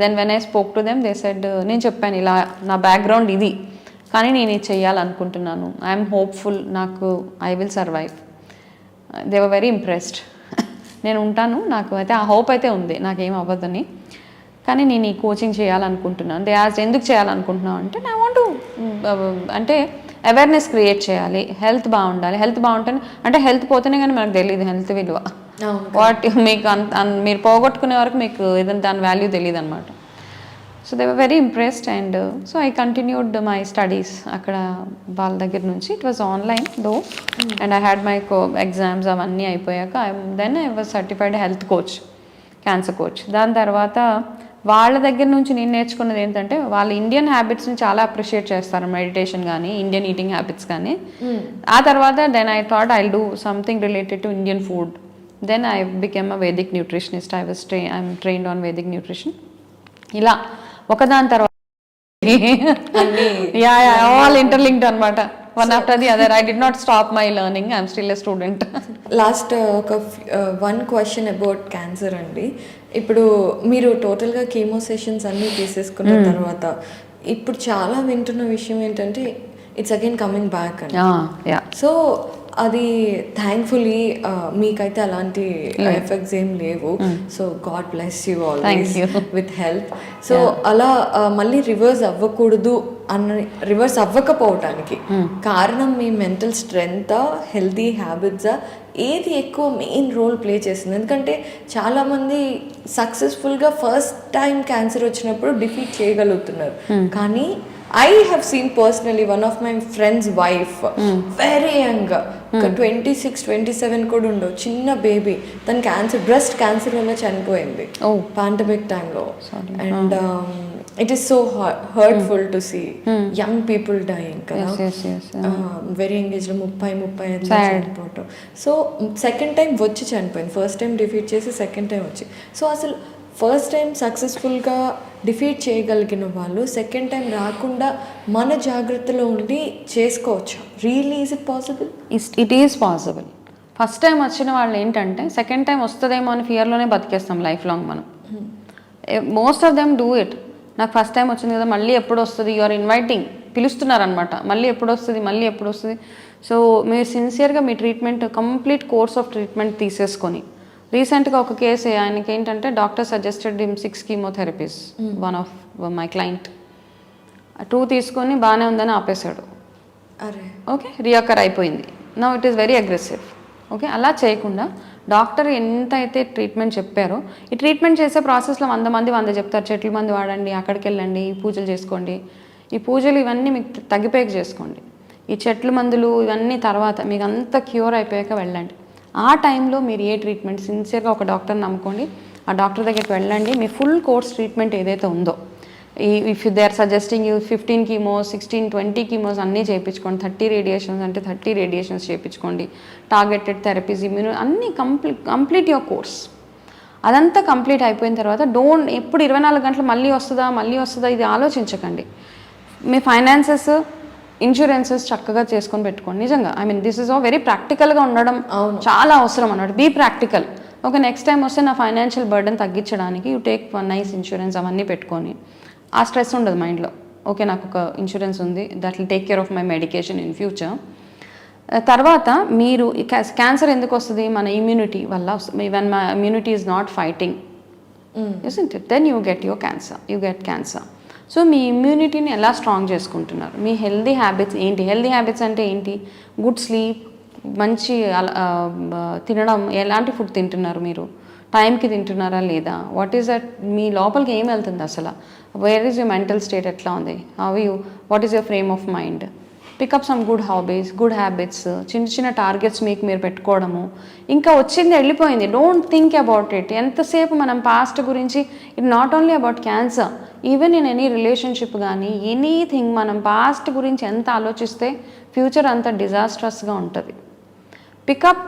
Then when I spoke to them they said నేను చెప్పాను ఇలా నా బ్యాక్గ్రౌండ్ ఇది. కానీ నేను ఇది చేయాలనుకుంటున్నాను ఐఎమ్ హోప్ఫుల్ నాకు I will survive they were very impressed నేను ఉంటాను నాకు అయితే ఆ హోప్ అయితే ఉంది నాకేం అవ్వదని. కానీ నేను ఈ కోచింగ్ చేయాలనుకుంటున్నాను. దే ఆస్ ఎందుకు చేయాలనుకుంటున్నాను అంటే నా వాంట్ mm, uh, అంటే అవేర్నెస్ క్రియేట్ చేయాలి. హెల్త్ బాగుండాలి. హెల్త్ బాగుంటేనే అంటే హెల్త్ పోతేనే కానీ మనకు తెలియదు హెల్త్ విలువ. వాట్ మీకు అంత మీరు పోగొట్టుకునే వరకు మీకు ఏదైనా దాని వాల్యూ తెలియదు అనమాట so they were very impressed and so I continued my studies అక్కడ వాళ్ళ దగ్గర నుంచి. It was online though and I had my co exams అవన్నీ అయిపోయాక then I was certified health coach cancer coach దాని తర్వాత వాళ్ళ దగ్గర నుంచి నేను నేర్చుకున్నది ఏంటంటే వాళ్ళ ఇండియన్ హ్యాబిట్స్ని చాలా అప్రిషియేట్ చేస్తారు మెడిటేషన్ కానీ ఇండియన్ ఈటింగ్ హ్యాబిట్స్ కానీ ఆ తర్వాత then I thought I do something related to Indian food then I became a Vedic nutritionist I was try I'm trained on Vedic nutrition ఇలా ఒకదాని తర్వాత యా యా ఆల్ ఇంటర్లింక్డ్ అనమాట one after the other I did not stop my learning I'm still a student last ఒక one question about cancer అండి. ఇప్పుడు మీరు టోటల్గా chemo sessions అన్నీ తీసేసుకున్న తర్వాత ఇప్పుడు చాలా వింటున్న విషయం ఏంటంటే ఇట్స్ అగైన్ కమింగ్ బ్యాక్ అండి. సో అది థ్యాంక్ఫుల్లీ మీకైతే అలాంటి ఎఫెక్ట్స్ ఏం లేవు. So God bless you always you. With help so అలా uh, మళ్ళీ రివర్స్ అవ్వకూడదు అన్న రివర్స్ అవ్వకపోవటానికి. కారణం మీ మెంటల్ స్ట్రెంగ్త్ హెల్తీ హ్యాబిట్సా ఏది ఎక్కువ మెయిన్ రోల్ ప్లే చేస్తుంది. ఎందుకంటే చాలామంది సక్సెస్ఫుల్గా ఫస్ట్ టైం క్యాన్సర్ వచ్చినప్పుడు డిఫీట్ చేయగలుగుతున్నారు. కానీ I have seen personally one of my friends wife very young twenty six twenty seven కూడా ఉండవు. చిన్న బేబీ తన క్యాన్సర్ బ్రెస్ట్ క్యాన్సర్ వల్ల చనిపోయింది. పాండమిక్ టైంలో and it is so hurtful to see young people dying కదా? వెరీ ఎంగేజ్ ముప్పై ముప్పై ఐదు చనిపోవటం. సో సెకండ్ టైం వచ్చి చనిపోయింది. ఫస్ట్ టైం డిఫీట్ చేసి సెకండ్ టైం వచ్చి. సో అసలు ఫస్ట్ టైం సక్సెస్ఫుల్గా డిఫీట్ చేయగలిగిన వాళ్ళు సెకండ్ టైం రాకుండా మన జాగ్రత్తలో ఉండి చేసుకోవచ్చు. Really is it possible it is possible first time వచ్చిన వాళ్ళు ఏంటంటే సెకండ్ టైం వస్తుందేమో అని ఫియర్లోనే బతికేస్తాం లైఫ్ లాంగ్ మనం most of them do it నాకు ఫస్ట్ టైం వచ్చింది కదా మళ్ళీ ఎప్పుడు వస్తుంది? యు ఆర్ ఇన్వైటింగ్ పిలుస్తున్నారనమాట మళ్ళీ ఎప్పుడు వస్తుంది? మళ్ళీ ఎప్పుడు వస్తుంది? సో మీరు సిన్సియర్గా మీ treatment complete course of treatment తీసేసుకొని రీసెంట్గా ఒక కేసు ఆయనకి ఏంటంటే doctor suggested him six chemotherapies one of my client. Two తీసుకొని బాగానే ఉందని ఆపేశాడు. అరే. ఓకే రియాకర్ అయిపోయింది. నా it is very aggressive. Okay అలా చేయకుండా డాక్టర్ ఎంత అయితే ట్రీట్మెంట్ చెప్పారో ఈ ట్రీట్మెంట్ చేసే ప్రాసెస్లో వంద మంది వంద చెప్తారు చెట్ల మంది వాడండి అక్కడికి వెళ్ళండి ఈ పూజలు చేసుకోండి. ఈ పూజలు ఇవన్నీ మీకు తగ్గిపోయాక చేసుకోండి. ఈ చెట్ల మందులు ఇవన్నీ తర్వాత మీకు అంత క్యూర్ అయిపోయాక వెళ్ళండి. ఆ టైంలో మీరు ఏ ట్రీట్మెంట్ సిన్సియర్గా ఒక డాక్టర్ నమ్ముకోండి ఆ డాక్టర్ దగ్గరికి వెళ్ళండి మీ ఫుల్ కోర్స్ ట్రీట్మెంట్ ఏదైతే ఉందో. ఈ if they are suggesting you fifteen chemos sixteen twenty chemos అన్నీ చేయించుకోండి థర్టీ రేడియేషన్స్ అంటే థర్టీ రేడియేషన్స్ చేయించుకోండి. టార్గెటెడ్ థెరపీస్ ఇమ్యూన్ అన్నీ కంప్లీట్ కంప్లీట్ యువర్ కోర్స్. అదంతా కంప్లీట్ అయిపోయిన తర్వాత డోంట్ ఎప్పుడు ఇరవై నాలుగు గంటలు మళ్ళీ వస్తుందా మళ్ళీ వస్తుందా ఇది ఆలోచించకండి. మీ ఫైనాన్సెస్ ఇన్సూరెన్సెస్ చక్కగా చేసుకొని పెట్టుకోండి. నిజంగా I mean this is a very ప్రాక్టికల్గా ఉండడం చాలా అవసరం అన్నమాట be practical okay next time వస్తే నా ఫైనాన్షియల్ బర్డెన్ తగ్గించడానికి you take one nice insurance అవన్నీ పెట్టుకొని ఆ స్ట్రెస్ ఉండదు మైండ్లో ఓకే నాకు ఒక ఇన్సూరెన్స్ ఉంది that will take care of my medication in future తర్వాత మీరు క్యాన్సర్ ఎందుకు వస్తుంది? మన ఇమ్యూనిటీ వల్ల even my immunity is not fighting it then you get your cancer you get cancer so మీ ఇమ్యూనిటీని ఎలా స్ట్రాంగ్ చేసుకుంటున్నారు? మీ హెల్దీ హ్యాబిట్స్ ఏంటి? హెల్దీ హ్యాబిట్స్ అంటే ఏంటి? గుడ్ స్లీప్ మంచి తినడం ఎలాంటి ఫుడ్ తింటున్నారు మీరు? టైంకి తింటున్నారా లేదా? వాట్ ఈస్ దట్ మీ లోపలికి ఏం వెళ్తుంది అసలు? Where is your mental state ఎట్లా ఉంది? How you what is your frame of mind pick up some good hobbies good habits చిన్న చిన్న టార్గెట్స్ మీకు మీరు పెట్టుకోవడము. ఇంకా వచ్చింది వెళ్ళిపోయింది. డోంట్ థింక్ అబౌట్ ఇట్ ఎంతసేపు మనం పాస్ట్ గురించి it not only about cancer even in any relationship కానీ ఎనీథింగ్ మనం పాస్ట్ గురించి ఎంత ఆలోచిస్తే ఫ్యూచర్ అంత డిజాస్ట్రస్గా ఉంటుంది. Pick up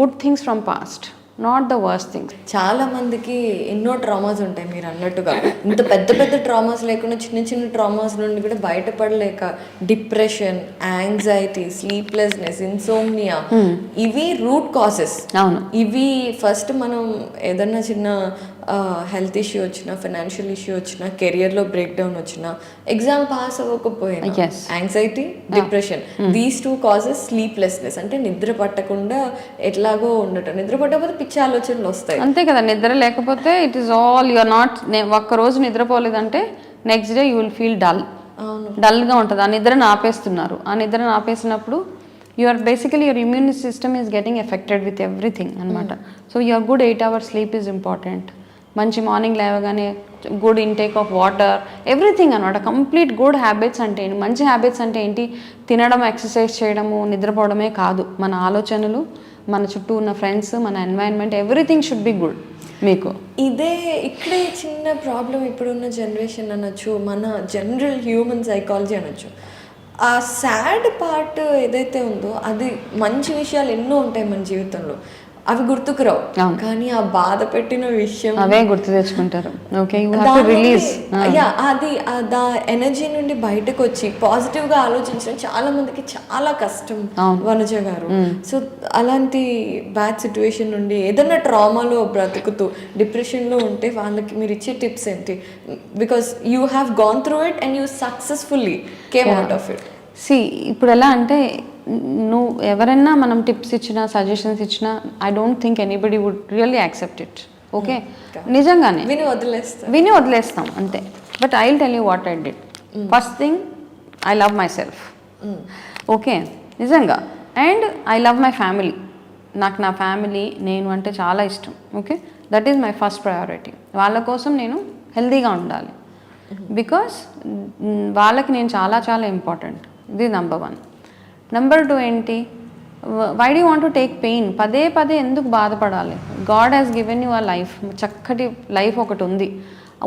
good things from past not the worst things చాలా మందికి ఎన్నో ట్రామాస్ ఉంటాయి మీరు అన్నట్టుగా. ఇంత పెద్ద పెద్ద ట్రామాస్ లేకుండా చిన్న చిన్న ట్రామాస్ నుండి కూడా బయటపడలేక డిప్రెషన్ యాంగ్జైటీ స్లీప్లెస్నెస్ ఇన్సోమ్నియా ఇవి రూట్ కాసెస్ అవును. ఇవి ఫస్ట్ మనం ఏదన్నా చిన్న హెల్త్ ఇష్యూ వచ్చినా ఫైనాన్షియల్ ఇష్యూ వచ్చినా కెరియర్లో బ్రేక్ డౌన్ వచ్చినా ఎగ్జామ్ పాస్ అవ్వకపోయినా. Anxiety depression these two causes sleeplessness అంటే నిద్ర పట్టకుండా ఎట్లాగో ఉండటం. నిద్ర పట్టకపోతే పిచ్చి ఆలోచనలు వస్తాయి. అంతే కదా నిద్ర లేకపోతే it is all you're not ఒక్క రోజు నిద్రపోలేదంటే next day you will feel dull డల్గా ఉంటుంది. ఆ నిద్రను ఆపేస్తున్నారు. ఆ నిద్రను ఆపేసినప్పుడు your basically your immune system is getting affected with everything అనమాట so your good eight hours sleep is important మంచి మార్నింగ్ లేవగానే good intake of water everything అనమాట కంప్లీట్ గుడ్ హ్యాబిట్స్ అంటే ఏంటి? మంచి హ్యాబిట్స్ అంటే ఏంటి? తినడం ఎక్సర్సైజ్ చేయడము నిద్రపోవడమే కాదు. మన ఆలోచనలు మన చుట్టూ ఉన్న ఫ్రెండ్స్ మన environment everything should be good మీకు. ఇదే ఇక్కడే చిన్న ప్రాబ్లం ఇప్పుడున్న జనరేషన్ అనొచ్చు మన జనరల్ హ్యూమన్ సైకాలజీ అనొచ్చు. ఆ సాడ్ పార్ట్ ఏదైతే ఉందో అది మంచి విషయాలు ఎన్నో ఉంటాయి మన జీవితంలో. అవి గుర్తుకురావు. అవును. కానీ ఆ బాధ పెట్టిన విషయం అవే గుర్తు తెచ్చుకుంటారు. ఓకే రిలీజ్ యా, అది దా ఎనర్జీ నుండి బయటకు వచ్చి పాజిటివ్గా ఆలోచించడం చాలా మందికి చాలా కష్టం. వనజ గారు. సో అలాంటి బ్యాడ్ సిచ్యువేషన్ నుండి ఏదైనా ట్రామాలో బ్రతుకుతూ డిప్రెషన్లో ఉంటే వాళ్ళకి మీరు ఇచ్చే టిప్స్ ఏంటి? Because you have gone through it and you successfully came out of it see ఇప్పుడు ఎలా అంటే నువ్వు ఎవరైనా మనం టిప్స్ ఇచ్చినా సజెషన్స్ ఇచ్చినా I don't think anybody would really accept it okay నిజంగానే. విని వదిలేస్తా. విని వదిలేస్తాం అంతే. But I tell you what I did first thing I love myself okay నిజంగా. And I love my family నాకు నా ఫ్యామిలీ నేను అంటే చాలా ఇష్టం. Okay that is my first priority వాళ్ళ కోసం నేను హెల్తీగా ఉండాలి. బికాస్ వాళ్ళకి నేను చాలా చాలా ఇంపార్టెంట్ ఇది నెంబర్ వన్ నెంబర్ టూ ఏంటి? Why do want to take pain పదే పదే ఎందుకు బాధపడాలి? God has given you a life చక్కటి లైఫ్ ఒకటి ఉంది.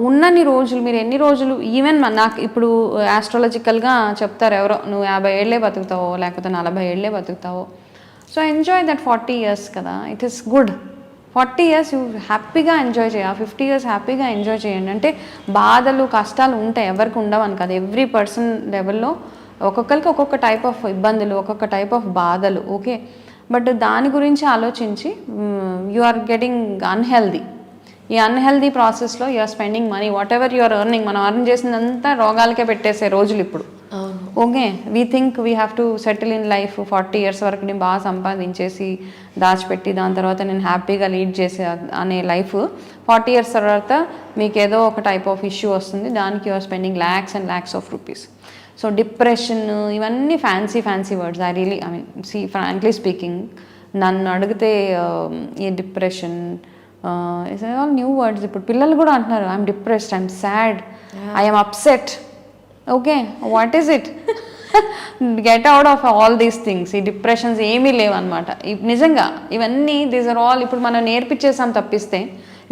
ఉన్నన్ని రోజులు మీరు ఎన్ని రోజులు ఈవెన్ నాకు ఇప్పుడు uh, ఆస్ట్రాలజికల్గా చెప్తారు ఎవరో నువ్వు యాభై ఏళ్ళే బతుకుతావో లేకపోతే నలభై ఏళ్ళే బతుకుతావో? So enjoy that forty years కదా. It is good forty years you హ్యాపీగా ఎంజాయ్ చేయాలి ఫిఫ్టీ ఇయర్స్ హ్యాపీగా ఎంజాయ్ చేయండి. అంటే బాధలు కష్టాలు ఉంటాయి. ఎవరికి ఉండవని కాదు. ఎవ్రీ పర్సన్ లెవెల్లో ఒక్కొక్కరికి ఒక్కొక్క టైప్ ఆఫ్ ఇబ్బందులు ఒక్కొక్క టైప్ ఆఫ్ బాధలు ఓకే బట్ దాని గురించి ఆలోచించి యు ఆర్ గెటింగ్ అన్హెల్దీ ఈ అన్హెల్దీ ప్రాసెస్లో you are spending money whatever you are earning మనం అర్న్ చేసిందంతా రోగాలకే పెట్టేసే రోజులు ఇప్పుడు. Okay we think we have to settle in life forty years వరకు నేను బాగా సంపాదించేసి దాచిపెట్టి దాని తర్వాత నేను హ్యాపీగా లీడ్ చేసే అనే లైఫ్ ఫార్టీ ఇయర్స్ తర్వాత మీకు ఏదో ఒక టైప్ ఆఫ్ ఇష్యూ వస్తుంది దానికి you're spending lakhs and lakhs of rupees so depression ఇవన్నీ fancy fancy words I really I mean see frankly speaking నన్ను అడిగితే uh, ఈ depression is all new words ఇప్పుడు పిల్లలు కూడా అంటున్నారు I'm depressed I'm sad I'm upset okay what is it get out of all these things ఈ depressions ఏమీ లేవన్నమాట. నిజంగా ఇవన్నీ దీస్ ఆర్ ఆల్ ఇప్పుడు మనం నేర్పించేసాం తప్పిస్తే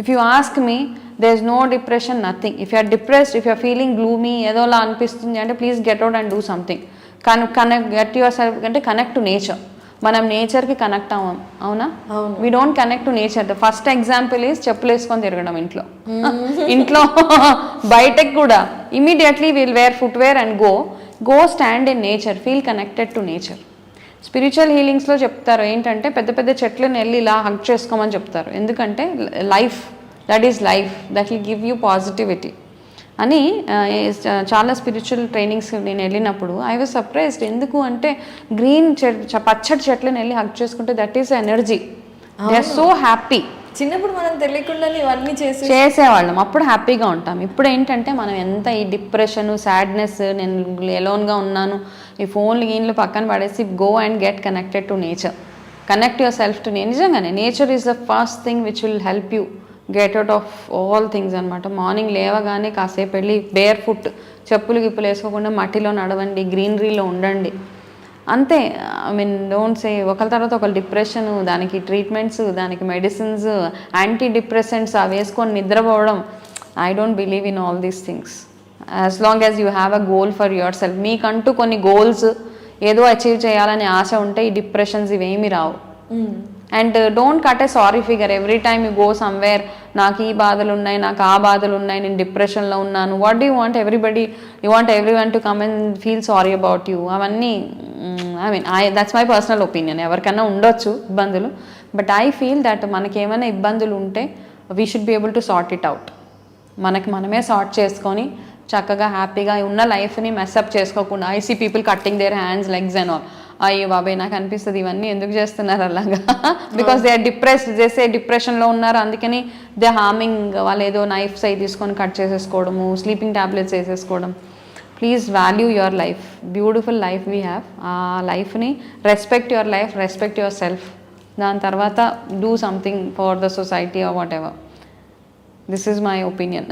if you ask me there is no depression nothing if you're depressed if you're feeling gloomy ఏదోలా అనిపిస్తుంది అంటే please get out and do something con connect get yourself అంటే కనెక్ట్ టు నేచర్ మనం నేచర్కి కనెక్ట్ అవ్వం అవునా. We don't connect to nature the first example is చెప్పులు వేసుకొని తిరగడం ఇంట్లో. ఇంట్లో బయటకు కూడా. Immediately will wear footwear and go go stand in nature feel connected to nature spiritual హీలింగ్స్లో చెప్తారు ఏంటంటే పెద్ద పెద్ద చెట్లను వెళ్ళి ఇలా హక్ చేసుకోమని చెప్తారు. ఎందుకంటే life that is life that will give you positivity అని చాలా స్పిరిచువల్ ట్రైనింగ్స్ నేను వెళ్ళినప్పుడు ఐ వాజ్ సర్ప్రైజ్డ్ ఎందుకు అంటే గ్రీన్ పచ్చటి చెట్లను వెళ్ళి హక్ చేసుకుంటే that is energy they are so happy చిన్నప్పుడు మనం తెలియకుండానే ఇవన్నీ చేసి చేసేవాళ్ళం. అప్పుడు హ్యాపీగా ఉంటాం. ఇప్పుడు ఏంటంటే మనం ఎంత ఈ డిప్రెషన్ సాడ్నెస్ నేను ఎలోన్గా ఉన్నాను ఈ ఫోన్లు గీన్లు పక్కన పడేసి go and get connected to nature connect yourself to నిజంగానే nature is the first thing which will help you get out of all things అనమాట మార్నింగ్ లేవగానే కాసేపు వెళ్ళి బేర్ ఫుట్ చెప్పులు గిప్పులు వేసుకోకుండా మట్టిలో నడవండి గ్రీనరీలో ఉండండి. అంతే. ఐ మీన్ డోంట్ సే ఒకరి తర్వాత ఒకరు డిప్రెషన్ దానికి ట్రీట్మెంట్స్ దానికి మెడిసిన్స్ యాంటీ డిప్రెసెంట్స్ అవి వేసుకొని నిద్రపోవడం. I don't believe in all these things as long as you have a goal for yourself మీకంటూ కొన్ని గోల్స్ ఏదో అచీవ్ చేయాలనే ఆశ ఉంటే ఈ డిప్రెషన్స్ ఇవేమీ రావు. Hmm. And don't cut a sorry figure every time you go somewhere నాకు ఈ బాధలు ఉన్నాయి నాకు ఆ బాధలు ఉన్నాయి నేను డిప్రెషన్లో ఉన్నాను. What do want everybody you want every one to come and feel sorry about you అవన్నీ I mean I that's my personal opinion ఎవరికైనా ఉండొచ్చు ఇబ్బందులు. బట్ ఐ ఫీల్ దట్ మనకేమైనా ఇబ్బందులు ఉంటే we should be able to sort it out మనకి మనమే sort చేసుకొని చక్కగా హ్యాపీగా ఉన్న లైఫ్ని మెస్అప్ చేసుకోకుండా I see people cutting their hands legs and all అయ్యో బాబాయ్ నాకు అనిపిస్తుంది ఇవన్నీ ఎందుకు చేస్తున్నారు అలాగా? బికాస్ దే ఆర్ డిప్రెస్డ్ చేసే డిప్రెషన్లో ఉన్నారు అందుకని దే హార్మింగ్ వాళ్ళు ఏదో నైఫ్స్ అవి తీసుకొని కట్ చేసేసుకోవడము sleeping tablets వేసేసుకోవడం. Please value your life beautiful life we have ఆ లైఫ్ని respect your life respect yourself దాని తర్వాత do something for the society or whatever this is my opinion